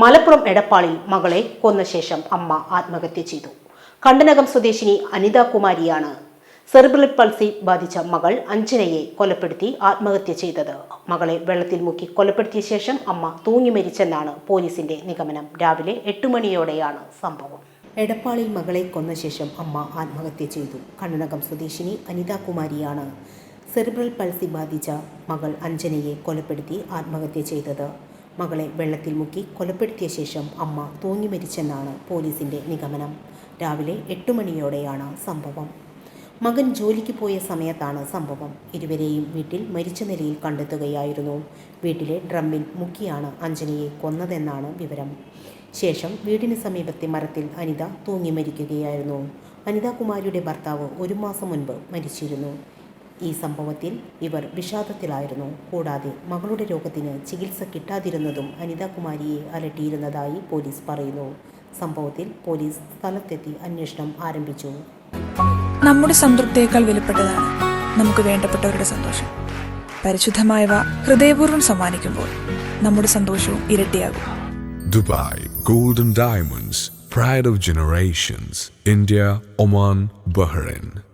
മലപ്പുറം എടപ്പാളിൽ മകളെ കൊന്ന ശേഷം അമ്മ ആത്മഹത്യ ചെയ്തു. കണ്ടനകം സ്വദേശിനി അനിത കുമാരിയാണ് സെറിബ്രൽ പൾസി ബാധിച്ച മകൾ അഞ്ജനയെ കൊലപ്പെടുത്തി ആത്മഹത്യ ചെയ്തത്. മകളെ വെള്ളത്തിൽ മുക്കി കൊലപ്പെടുത്തിയ ശേഷം അമ്മ തൂങ്ങി മരിച്ചെന്നാണ് പോലീസിന്റെ നിഗമനം. രാവിലെ എട്ട് മണിയോടെയാണ് സംഭവം. എടപ്പാളിൽ മകളെ കൊന്ന ശേഷം അമ്മ ആത്മഹത്യ ചെയ്തു. കണ്ണനകം സ്വദേശിനി അനിത കുമാരിയാണ് സെറിബ്രൽ പൾസി ബാധിച്ച മകൾ അഞ്ജനയെ കൊലപ്പെടുത്തി ആത്മഹത്യ ചെയ്തത്. മകളെ വെള്ളത്തിൽ മുക്കി കൊലപ്പെടുത്തിയ ശേഷം അമ്മ തൂങ്ങി മരിച്ചെന്നാണ് പോലീസിന്റെ നിഗമനം. രാവിലെ എട്ട് മണിയോടെയാണ് സംഭവം. മകൻ ജോലിക്ക് പോയ സമയത്താണ് സംഭവം. ഇരുവരെയും വീട്ടിൽ മരിച്ച നിലയിൽ കണ്ടെത്തുകയായിരുന്നു. വീട്ടിലെ ഡ്രമ്മിൽ മുക്കിയാണ് അഞ്ജനയെ കൊന്നതെന്നാണ് വിവരം. ശേഷം വീടിന് സമീപത്തെ മരത്തിൽ അനിത തൂങ്ങി മരിക്കുകയായിരുന്നു. അനിതാകുമാരിയുടെ ഭർത്താവ് ഒരു മാസം മുൻപ് മരിച്ചിരുന്നു. ഈ സംഭവത്തിൽ ഇവർ വിഷാദത്തിലായിരുന്നു. കൂടാതെ മകളുടെ രോഗത്തിന് ചികിത്സ കിട്ടാതിരുന്നതും അനിതാകുമാരിയെ അലട്ടിയിരുന്നതായി പോലീസ് പറയുന്നു. സംഭവത്തിൽ പോലീസ് സ്ഥലത്തെത്തി അന്വേഷണം ആരംഭിച്ചു. നമ്മുടെ സംതൃപ്തിയേക്കാൾ വിലപ്പെട്ടതാണ് നമുക്ക് വേണ്ടപ്പെട്ടവരുടെ സന്തോഷം. പരിശുദ്ധമായവ ഹൃദയപൂർവം സമ്മാനിക്കുമ്പോൾ നമ്മുടെ സന്തോഷവും ഇരട്ടിയാകും. Dubai golden diamonds pride of generations India Oman Bahrain.